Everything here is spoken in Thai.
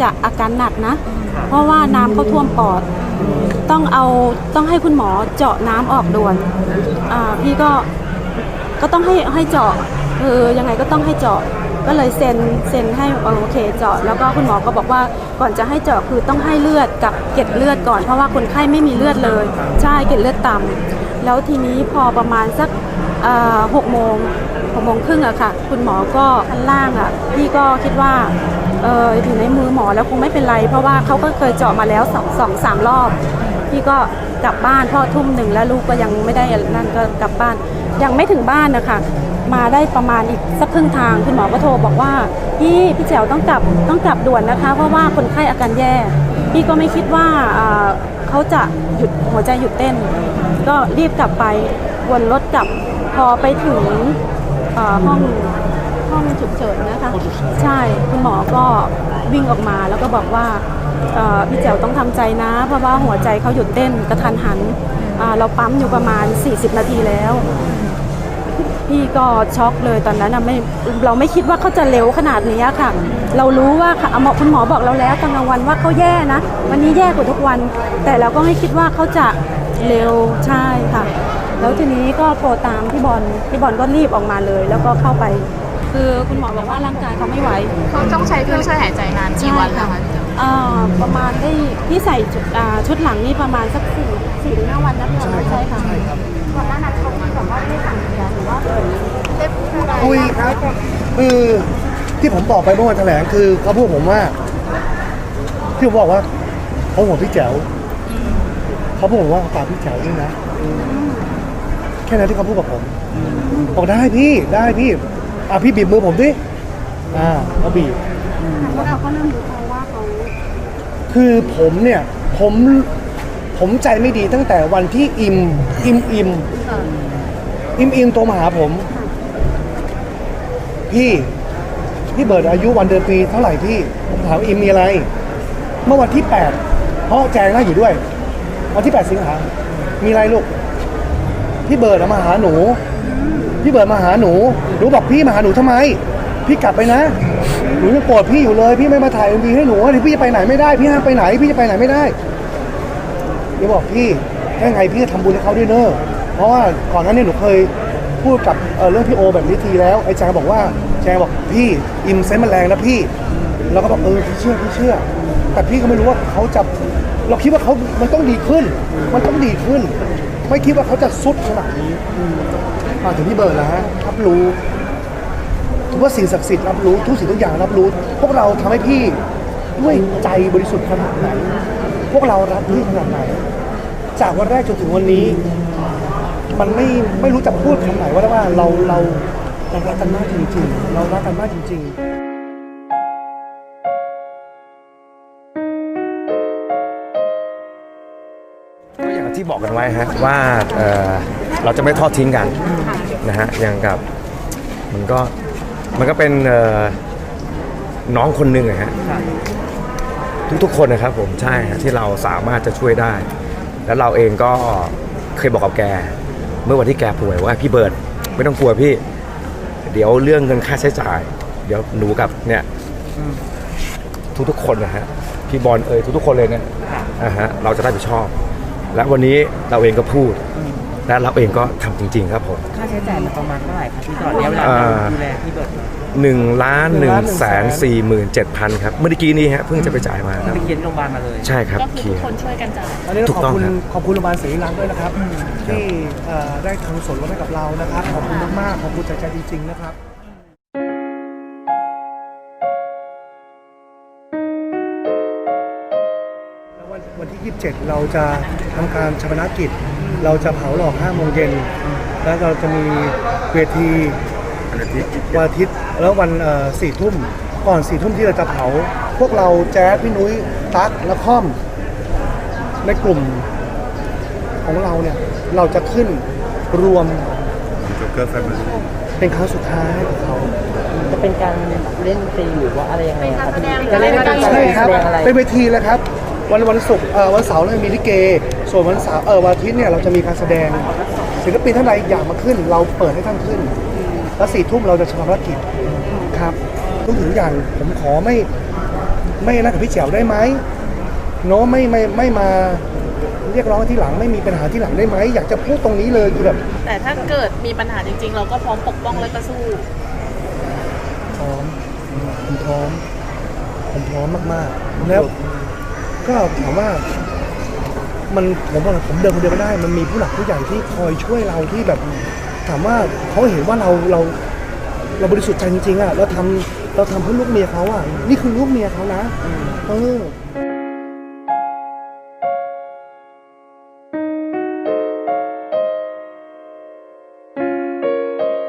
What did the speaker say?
จะอาการหนักนะ เพราะว่าน้ำเข้าท่วมปอด ต้องเอาต้องให้คุณหมอเจาะน้ำออกด่วนอ่าพี่ก็ก็ต้องให้ให้เจาะคือยังไงก็ต้องให้เจาะก็เลยเซ็นเซ็นให้เออโอเคเจาะแล้วก็คุณหมอก็บอกว่าก่อนจะให้เจาะคือต้องให้เลือดกับเกล็ดเลือดก่อนเพราะว่าคนไข้ไม่มีเลือดเลย ใช่เกล็ดเลือดต่ำแล้วทีนี้พอประมาณสักอ่า หกโมงหกโมงครึ่งอะค่ะ คุณหมอก็ข้างล่างอะพี่ก็คิดว่าเอออยู่ในมือหมอแล้วคงไม่เป็นไร เพราะว่าเขาก็เคยเจาะมาแล้วสองสองสามรอบ พี่ก็กลับบ้านพ่อทุ่มหนึ่งแล้วลูกก็ยังไม่ได้นั่นก็กลับบ้าน ยังไม่ถึงบ้านนะคะมาได้ประมาณอีกสักครึ่งทางคุณหมอก็โทรบอกว่าพี่พี่แจ๋วต้องกลับต้องกลับด่วนนะคะ เพราะว่าคนไข้อาการแย่ พี่ก็ไม่คิดว่า เขาจะหยุดหัวใจหยุดเต้น ก็รีบกลับไปวนรถกลับพอไปถึงอ่าห้องห้องฉุกเฉินนะคะ ใช่คุณหมอก็วิ่งออกมาแล้วก็บอกว่าเอ่อพี่แจ๋วต้องทำใจนะ เพราะว่าหัวใจเขาหยุดเต้นกระทันหันอ่าเราปั๊มอยู่ประมาณ 40 นาทีแล้ว พี่ก็ช็อกเลยตอนนั้นนะไม่เราไม่คิดว่าเขาจะเร็วขนาดนี้ค่ะ เรารู้ว่าค่ะหมอคุณหมอบอกเราแล้วตอนกลางวันว่าเขาแย่นะ วันนี้แย่กว่าทุกวัน แต่เราก็ไม่คิดว่าเขาจะเร็วใช่ค่ะ แล้วทีนี้ก็โทรตามพี่บอลพี่บอลก็รีบออกมาเลย แล้วก็เข้าไป คือคุณหมอบอกว่าร่างกายเขาไม่ไหวเขาต้องใช้เครื่องช่วยหายใจนานกี่วันคะพี่แจ๋วอ่าประมาณได้ที่ใส่ชุดอ่าชุดหลังนี่ประมาณสักสี่สี่ถึงห้าวันนะพี่บอลใช่ค่ะก่ อนหน้านั้นเขาแบบว่าไม่สั่งยาหรือว่าได้พูดอะไรคุยครับคือที่ผมบอกไปเมื่อวันแถลงคือเขาพูดผมว่า ที่ผมบอกว่าเขาห่วงพี่แจ๋วเขาพูดผมว่าฝากพี่แจ๋วด้วยนะแค่นั้นที่เขาพูดกับผมบอกได้พี่ได้พี่อะพี่บีบมือผมดิอ่าเขาบีบแล้วเราก็เริ่มรู้ตัวว่าเขาคือผมเนี่ย ผม ผมใจไม่ดีตั้งแต่วันที่อิม อิมอิมอิมอิมโทรมาหาผม พี่พี่เบิร์ดอายุวันเดือนปีเท่าไหร่พี่ผมถามอิมมีอะไร เมื่อวันที่8เพราะแจงนั่งอยู่ด้วย วันที่8สิงหามีอะไรลูกพี่เบิร์ดมาหาหนู พี่เบิร์ดมาหาหนูหนูบอกพี่มาหาหนูทำไม พี่กลับไปนะหนูยังโกรธพี่อยู่เลย พี่ไม่มาถ่ายเอ็มวีให้หนูเดี๋ยวพี่จะไปไหนไม่ได้ พี่ห้ามไปไหน พี่จะไปไหนไม่ได้ เดี๋ยวบอกพี่ถ้าไงพี่จะทำบุญให้เขาด้วยเนอะเพราะว่าก่อนหน้านี้หนูเคยพูดกับเเรื่องพี่โอแบบนี้ทีแล้วไอ้แจงบอกว่าแจงบอกพี่อิมเซนต์มันแรงนะพี่เราก็บอกเออพี่เชื่อพี่เชื่อ แต่พี่ก็ไม่รู้ว่าเขาจะเราคิดว่าเขามันต้องดีขึ้น มันต้องดีขึ้น ไม่คิดว่าเขาจะสุดขนาดนี้อืมาถึงพี่เบิร์ดแล้วฮะรับรู้ถือว่าสิ่งศักดิ์สิทธิ์รับรู้ทุกสิ่งทุกอย่างรับรู้ พวกเราทำให้พี่ด้วยใจบริสุทธิ์ขนาดไหนพวกเรารักพี่ขนาดไหน จากวันแรกจนถึงวันนี้ มันไม่ไม่รู้จะพูดคำไหนว่าว่าเราเราเรารักกันมากจริง ๆ เรารักกันมากจริงก็อย่างที่บอกกันไว้ฮะว่าเอ่อเราจะไม่ทอดทิ้งกันนะฮะอย่างกับมันก็มันก็เป็นเอ่อน้องคนหนึ่งอะฮะทุกๆคนนะครับผมใช่ฮะที่เราสามารถจะช่วยได้ แล้วเราเองก็เคยบอกกับแก เมื่อวันที่แกป่วยว่าพี่เบิร์ดไม่ต้องกลัวพี่ เดี๋ยวเรื่องเงินค่าใช้จ่าย เดี๋ยวหนูกับเนี่ยทุกๆคนนะฮะพี่บอลเอ่ยทุกๆคนเลยเนี่ยอะฮะเราจะได้ผิดชอบ และวันนี้เราเองก็พูด และเราเองก็ทำจริง ๆ ครับผม ค่าใช้จ่ายมันประมาณเท่าไหร่ครับพี่ตลอดระยะเวลาอ่าดูแลพี่เบิร์ด1นึ่งล้านหนึ่งแสนสี่หมื่นเจ็ดพันครับ เมื่อกี้นี้ฮะเพิ่งจะไปจ่ายมาครับ ไปเขียนโรงพยาบาลมาเลย ใช่ครับก็คือเคลีทุยกร์ คนช่วยกันจ่ายๆอันนี้ถูขกอบต้องคุณครับขอบคุณโรงพยาบาลศรีรังด้วยนะครับ ที่เอ่อได้ทำส่วนลดให้กับเรานะครับ ขอบคุณมากๆขอบคุณจากใจจริงๆนะครับ 27 เราจะทำการชาปนกิจ เราจะเผาหลอก5โมงเย็น แล้วเราจะมีเวทีวันอาทิตย์วันอาทิตย์แล้ววันสี่ทุ่มก่อนสี่ทุ่มที่เราจะเผา พวกเราแจ๊ดพี่นุ้ยตั๊กและค่อม ในกลุ่มของเราเนี่ย เราจะขึ้นรวมเป็นครั้งสุดท้ายให้กับเขาจะเป็นการเล่นดนตรีหรือว่าอะไรยังไงครับเป็นการแสดงจะเล่นเป็นการใช่ครับแสดงอะไรเป็นเวทีแล้วครับ วันวันศุกร์เอ่อวันเสาร์เราจะมีลิเก ส่วนวันเสาร์เออวันอาทิตย์เนี่ยเราจะมีการแสดงศิลปินท่านใดอยากมาขึ้น เราเปิดให้ท่านขึ้น แล้วสี่ทุ่มเราจะชำระกิจครับทุกถึงอย่างผมขอไม่ไม่นะกับพี่เฉียวได้ไหมโน้ไม่ไม่ไม่มาเรียกร้องที่หลังไม่มีปัญหาที่หลังได้ไหมอยากจะพูดตรงนี้เลยคือแบบแต่ถ้าเกิดมีปัญหาจริง ๆ เราก็พร้อมปกป้องและก็สู้พร้อมผมพร้อมผมพร้อมมากๆแล้ว ก็ถามว่ามันผมว่าผมเดินคนเดียวไม่ได้ มันมีผู้หลักผู้ใหญ่ที่คอยช่วยเราที่แบบ ถามว่าเขาเห็นว่าเราเราเราบริสุทธิ์ใจจริงๆอะเราทำเราทำเพื่อลูกเมียเขาอะนี่คือลูกเมียเขานะเออ